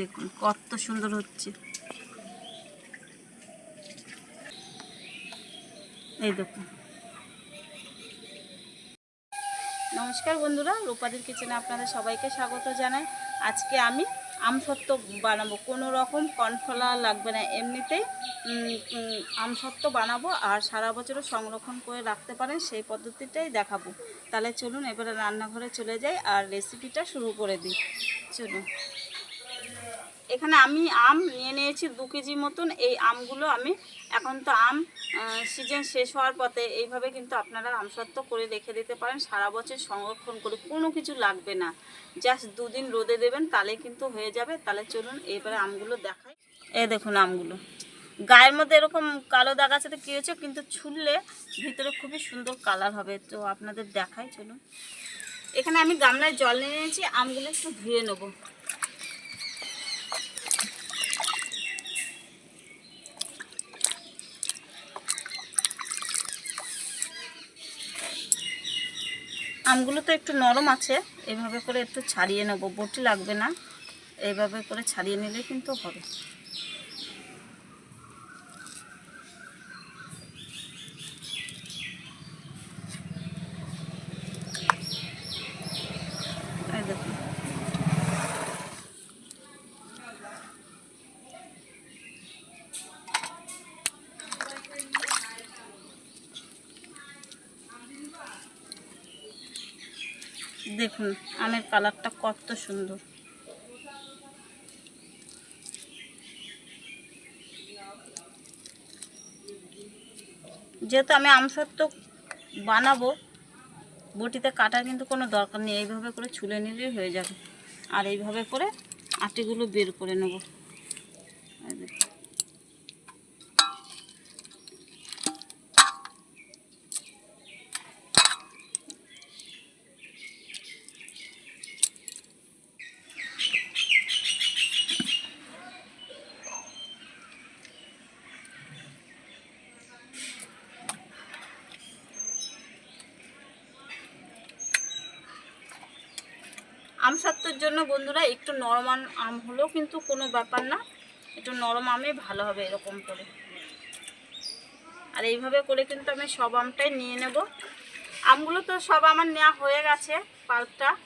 দেখুন, কত সুন্দর হচ্ছে। এই দেখুন। নমস্কার বন্ধুরা, রূপাদির কিচেনে আপনাদের সবাইকে স্বাগত জানাই। আজকে আমি আমসত্ত্ব বানাবো। কোনো রকম কর্নফ্লাওয়ার লাগবে না। এমনিতেই আমসত্ত্ব বানাবো আর সারা বছরও সংরক্ষণ করে রাখতে পারেন, সেই পদ্ধতিটাই দেখাবো। তাহলে চলুন, এবারে রান্নাঘরে চলে যাই আর রেসিপিটা শুরু করে দিই। চলুন। এখানে আমি আম নিয়ে নিয়েছি দু কেজি মতন। এই আমগুলো আমি এখন তো আম সিজন শেষ হওয়ার পথে এইভাবে কিন্তু আপনারা আমসত্ত্ব করে রেখে দিতে পারেন। সারা বছর সংরক্ষণ করে কোনো কিছু লাগবে না। জাস্ট দুদিন রোদে দেবেন, তাহলে কিন্তু হয়ে যাবে। তাহলে চলুন এবারে আমগুলো দেখাই। এ দেখুন আমগুলো। গায়ের মধ্যে এরকম কালো দাগ আছে তো কী হয়েছে? কিন্তু ছুললে ভিতরে খুবই সুন্দর কালার হবে। তো আপনাদের দেখাই, চলুন। এখানে আমি গামলায় জল নিয়ে নিয়েছি, আমগুলো একটু ধুয়ে নেব। আমগুলো তো একটু নরম আছে, এভাবে করে একটু ছাড়িয়ে নেব। বটি লাগবে না এইভাবে করে ছাড়িয়ে নিলে কিন্তু হবে এই দেখুন দেখুন, আমের কালারটা কত সুন্দর। যেহেতু আমি আমসত্ত্ব বানাবো, বটিতে কাটার কিন্তু কোনো দরকার নেই, এইভাবে করে ছুলে নিলেই হয়ে যাবে। আর এইভাবে করে আটিগুলো বের করে নেব। আম সত্ত্বের জন্য বন্ধুরা একটু নরম আম- হলেও কিন্তু কোনো ব্যাপার না। একটু নরম আমে ভালো হবে এরকম করে। আর এইভাবে করে কিন্তু আমি সব আমটাই নিয়ে নেব। আমগুলো তো সব আমার নেওয়া হয়ে গেছে পাল্পটা।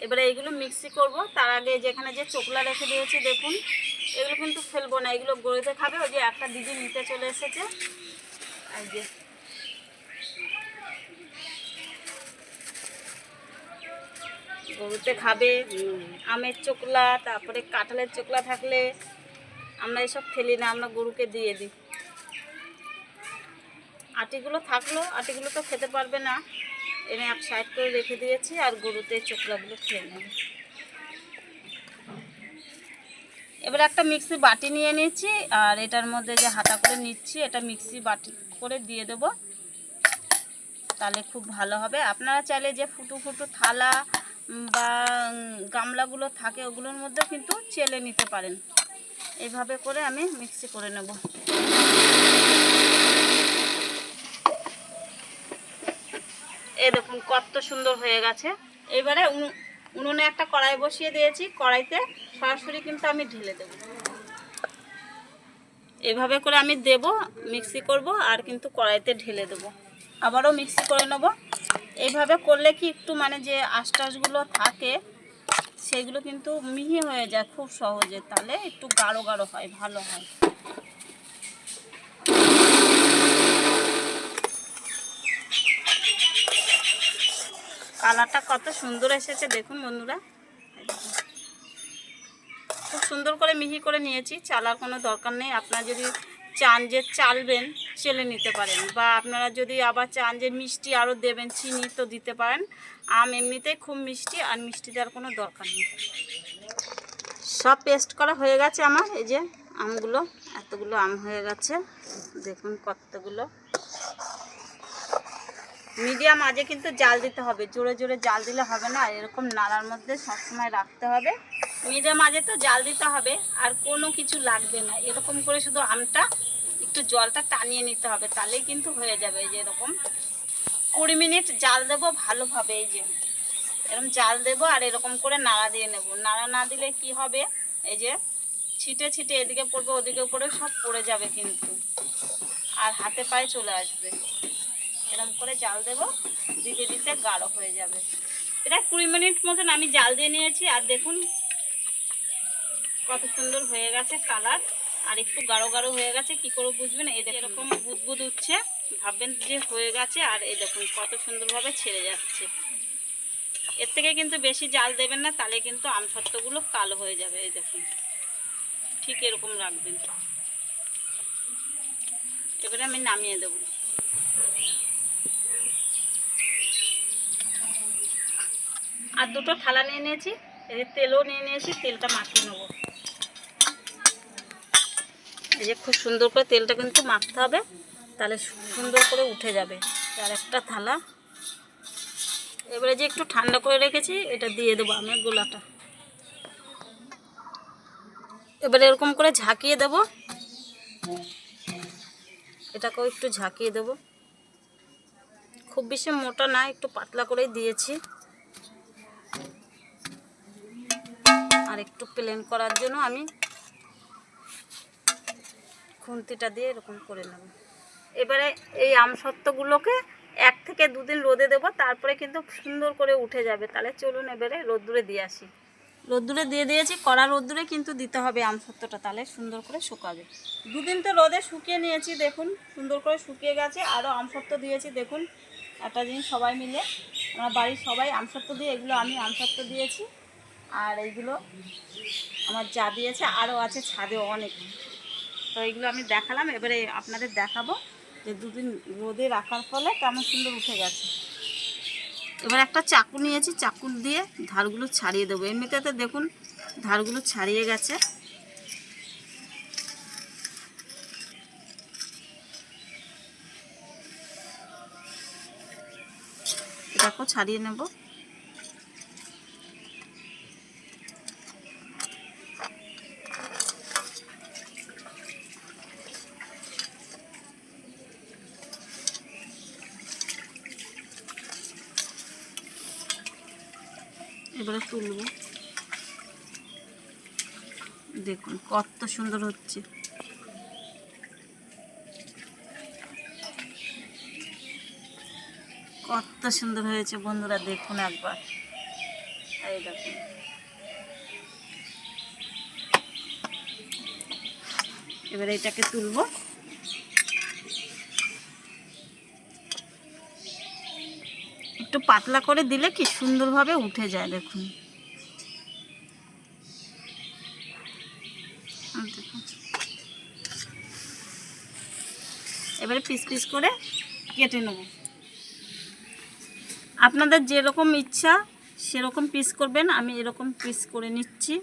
এবারে এইগুলো মিক্সি করব। তার আগে যেখানে যে চোকলা রেখে দিয়েছি, দেখুন, এগুলো কিন্তু ফেলব না। এগুলো গড়িতে খাবে। ওই যে একটা দিদি নিতে চলে এসেছে। এই যে গরুতে খাবে, আমের চোকলা, তারপরে কাঁঠালের চোকলা থাকলে আমরা এসব ফেলি না, আমরা গরুকে দিয়ে দিই। আটিগুলো থাকল, আটিগুলো তো খেতে পারবে না। এনে এক সাইড করে রেখে দিয়েছি আর গরুতে চোকলাগুলো খেয়ে নেবে। এবার একটা মিক্সি বাটি নিয়ে নিচ্ছি আর এটার মধ্যে যে হাতা করে নিচ্ছি, এটা মিক্সি বাটি করে দিয়ে দেবো। তাহলে খুব ভালো হবে। আপনারা চাইলে যে ফুটো ফুটো থালা বা গামলাগুলো থাকে ওগুলোর মধ্যেও কিন্তু চেলে নিতে পারেন। এইভাবে করে আমি মিক্সি করে নেব। এই দেখুন, কত সুন্দর হয়ে গেছে। এবারে উনু- উনুনে একটা কড়াই বসিয়ে দিয়েছি। কড়াইতে সরাসরি কিন্তু আমি ঢেলে দেবো। এভাবে করে আমি দেব, মিক্সি করব আর কিন্তু কড়াইতে ঢেলে দেবো। আবারও মিক্সি করে নেব। এইভাবে করলে কি একটু মানে যে আশটাশগুলো থাকে, সেগুলো কিন্তু মিহি হয়ে যায় খুব সহজে, তাহলে একটু গাঢ় গাঢ় হয়, ভালো হয়। কালারটা কত সুন্দর এসেছে দেখুন বন্ধুরা। খুব সুন্দর করে মিহি করে নিয়েছি, চালার কোনো দরকার নেই। আপনারা যদি চান যে চালবেন চেলে নিতে পারেন বা আপনারা যদি আবার চান যে মিষ্টি আরও দেবেন, চিনি তো দিতে পারেন। আম এমনিতেই খুব মিষ্টি আর মিষ্টি দেওয়ার কোনো দরকার নেই। সব পেস্ট করা হয়ে গেছে আমার, এই যে আমগুলো, এতগুলো আম হয়ে গেছে। দেখুন কতগুলো। মিডিয়াম আজে কিন্তু জাল দিতে হবে, জোরে জোরে জাল দিলে হবে না, এরকম নাড়ার মধ্যে সবসময় রাখতে হবে। মিডিয়াম আজে তো জাল দিতে হবে, আর কোনো কিছু লাগবে না, এরকম করে শুধু আমটা একটু জলটা টানিয়ে নিতে হবে, তাহলেই কিন্তু হয়ে যাবে এই যে এরকম। কুড়ি মিনিট জাল দেবো ভালোভাবে এই যে। এরকম জাল দেবো আর এরকম করে নাড়া দিয়ে নেব। নাড়া না দিলে কি হবে? এই যে ছিটে ছিটে এদিকে পড়বে, ওদিকে পড়বে সব পড়ে যাবে কিন্তু। আর হাতে পায়ে চলে আসবে। এরকম করে জাল দেব, দিতে দিতে গাঢ় হয়ে যাবে। এটা কুড়ি মিনিট মতন আমি জাল দিয়ে নিয়েছি, আর দেখুন কত সুন্দর হয়ে গেছে কালার। আর একটু গাঢ় গাঢ় হয়ে গেছে, কি করে বুঝবেন? এই এরকম বুদবুদ উঠছে, ভাববেন যে হয়ে গেছে, আর এই দেখুন কত সুন্দরভাবে ছেড়ে যাচ্ছে। এর থেকে কিন্তু বেশি জাল দেবেন না, তাহলে কিন্তু আমসত্ত্বগুলো কালো হয়ে যাবে, এই দেখুন। ঠিক এরকম রাখবেন। এবারে আমি নামিয়ে দেবো। আর দুটো থালা নিয়ে নিয়েছি তেলও নিয়ে নিয়েছি, তেলটা মাখিয়ে নেব। এই যে খুব সুন্দর করে তেলটা কিন্তু মাখতে হবে, তাহলে সুন্দর করে উঠে যাবে। আর একটা থালা। এবারে যে একটু ঠান্ডা করে রেখেছি, এটা দিয়ে দেবো আমি গোলাটা। এবারে এরকম করে ঝাঁকিয়ে দেব। এটাকেও একটু ঝাঁকিয়ে দেব। খুব বেশি মোটা না, একটু পাতলা করেই দিয়েছি। আর একটু প্লেন করার জন্য আমি খুন্তিটা দিয়ে এরকম করে নেব। এবারে এই আমসত্ত্বগুলোকে এক থেকে দুদিন রোদে দেবো, তারপরে কিন্তু সুন্দর করে উঠে যাবে। তাহলে চলুন এবারে রোদ্দুরে দিয়ে আসি। রোদ্দুরে দিয়ে দিয়েছি, কড়া রোদ্দুরে কিন্তু দিতে হবে আমসত্ত্বটা তাহলে সুন্দর করে শুকাবে। দুদিন তো রোদে শুকিয়ে নিয়েছি, দেখুন, সুন্দর করে শুকিয়ে গেছে। আরও আমসত্ত্ব দিয়েছি, দেখুন, একটা জিনিস সবাই মিলে। আমার বাড়ির সবাই আমসত্ত্ব দিয়ে, এগুলো আমি আমসত্ত্ব দিয়েছি। আর এইগুলো আমার যা দিয়েছে, আরও আছে ছাদে অনেক। তো এইগুলো আমি দেখালাম, এবারে আপনাদের দেখাবো যে দুদিন রোদে রাখার ফলে কেমন সুন্দর উঠে গেছে। এবার একটা চাকু নিয়েছি চাকু দিয়ে ধারগুলো ছাড়িয়ে দেবো। এমনিতে দেখুন, ধারগুলো ছাড়িয়ে গেছে। এটাকেও ছাড়িয়ে নেব এবারে তুলব। দেখুন, কত সুন্দর হচ্ছে। কত সুন্দর হয়েছে বন্ধুরা, দেখুন একবার। এই দেখুন। এবারে এটাকে তুলবো। একটু পাতলা করে দিলে কি সুন্দরভাবে উঠে যায়, দেখুন আর দেখুন। এবারে পিস পিস করে কেটে নেব। আপনাদের যেরকম ইচ্ছা সেরকম পিস করবেন, আমি এরকম পিস করে নিচ্ছি।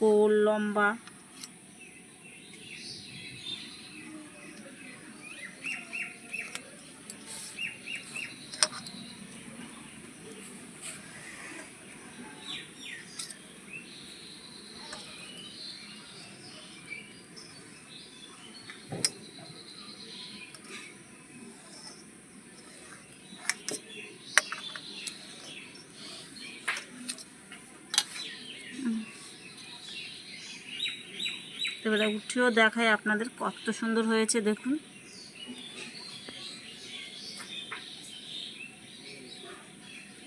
কোল লম্বা। এবারে উঠেও দেখায় আপনাদের কত সুন্দর হয়েছে, দেখুন।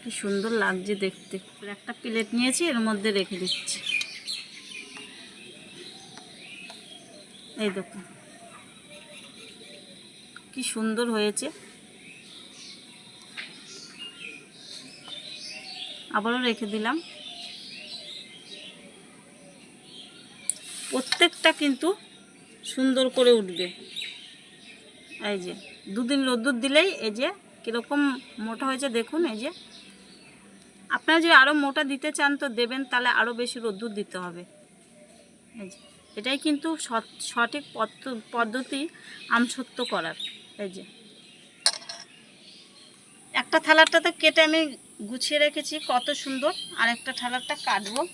কি সুন্দর লাগছে দেখতে। একটা প্লেট নিয়েছি, এর মধ্যে রেখে দিচ্ছি। এই দেখুন। কি সুন্দর হয়েছে। আবারও রেখে দিলাম। প্রত্যেকটা কিন্তু সুন্দর করে উঠবে। এই যে, দুদিন রোদ্দুর দিলেই এই যে কীরকম মোটা হয়েছে, দেখুন এই যে। আপনারা যদি আরও মোটা দিতে চান তো দেবেন, তাহলে আরও বেশি রোদ্দুর দিতে হবে। এই যে, এটাই কিন্তু সঠিক পদ্ধ- পদ্ধতি আমসত্ব করার। এই যে। একটা থালাটাতে কেটে আমি গুছিয়ে রেখেছি, কত সুন্দর। আর একটা থালাটা কাটবো।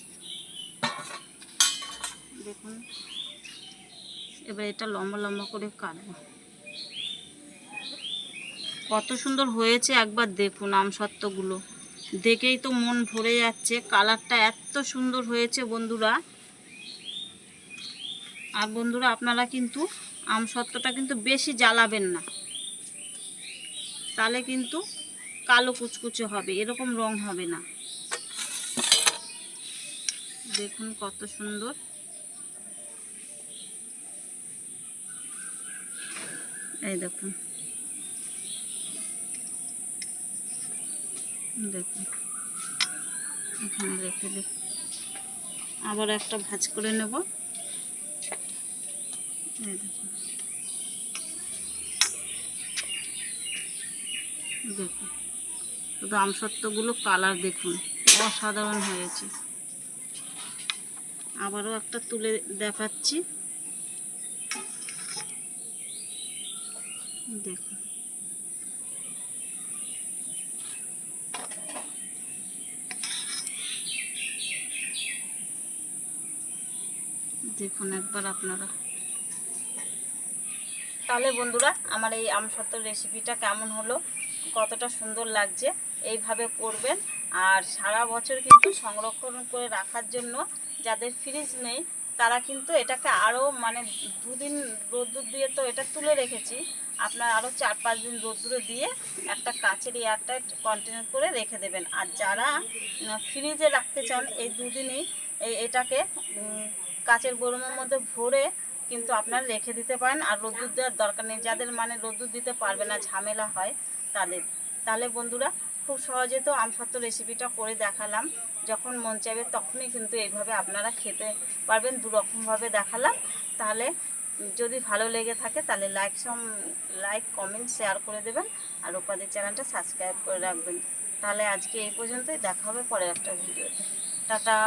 দেখুন। এবার এটা লম্বা লম্বা করে কাটবো। কত সুন্দর হয়েছে একবার দেখুন আমসত্ত্বগুলো। দেখেই তো মন ভরে যাচ্ছে, কালারটা এত সুন্দর হয়েছে বন্ধুরা। আর বন্ধুরা, আপনারা কিন্তু আমসত্ত্বটা কিন্তু বেশি জ্বালাবেন না। তাহলে কিন্তু কালো কুচকুচে হবে, এরকম রং হবে না। দেখুন কত সুন্দর। এই দেখুন দেখুন রেখে দিই আবার একটা ভাজ করে নেব। এই দেখুন দেখুন শুধু কালার দেখুন। অসাধারণ হয়েছে। আবারও একটা তুলে দেখাচ্ছি। দেখুন দেখুন একবার আপনারা। তাহলে বন্ধুরা, আমার এই আমসত্ত্বর রেসিপিটা কেমন হলো? কতটা সুন্দর লাগছে? এইভাবে করবেন। আর সারা বছর কিন্তু সংরক্ষণ করে রাখার জন্য যাদের ফ্রিজ নেই তারা কিন্তু এটাকে আরও মানে দুদিন রোদ্দুর দিয়ে তো এটা তুলে রেখেছি। আপনার আরও চার পাঁচ দিন রোদ্দুরে দিয়ে একটা কাচের এয়ারটাইট কন্টেনার করে রেখে দেবেন। আর যারা ফ্রিজে রাখতে চান, এই দুদিনই এই এটাকে কাচের বরমের মধ্যে ভরে কিন্তু আপনারা রেখে দিতে পারেন। আর রোদ্দুর দেওয়ার দরকার নেই। যাদের মানে রোদ্দুর দিতে পারবে না, ঝামেলা হয় তাদের। তাহলে বন্ধুরা খুব সহজে তো আমসত্ত্ব রেসিপিটা করে দেখালাম। যখন মন চাইবে তখনই কিন্তু এইভাবে আপনারা খেতে পারবেন, দুরকমভাবে দেখালাম। তাহলে যদি ভালো লেগে থাকে তাহলে লাইক সম লাইক কমেন্ট শেয়ার করে দেবেন। আর উপাদের চ্যানেলটা সাবস্ক্রাইব করে রাখবেন। তাহলে আজকে এই পর্যন্তই। দেখা হবে পরের একটা ভিডিওতে টাটা!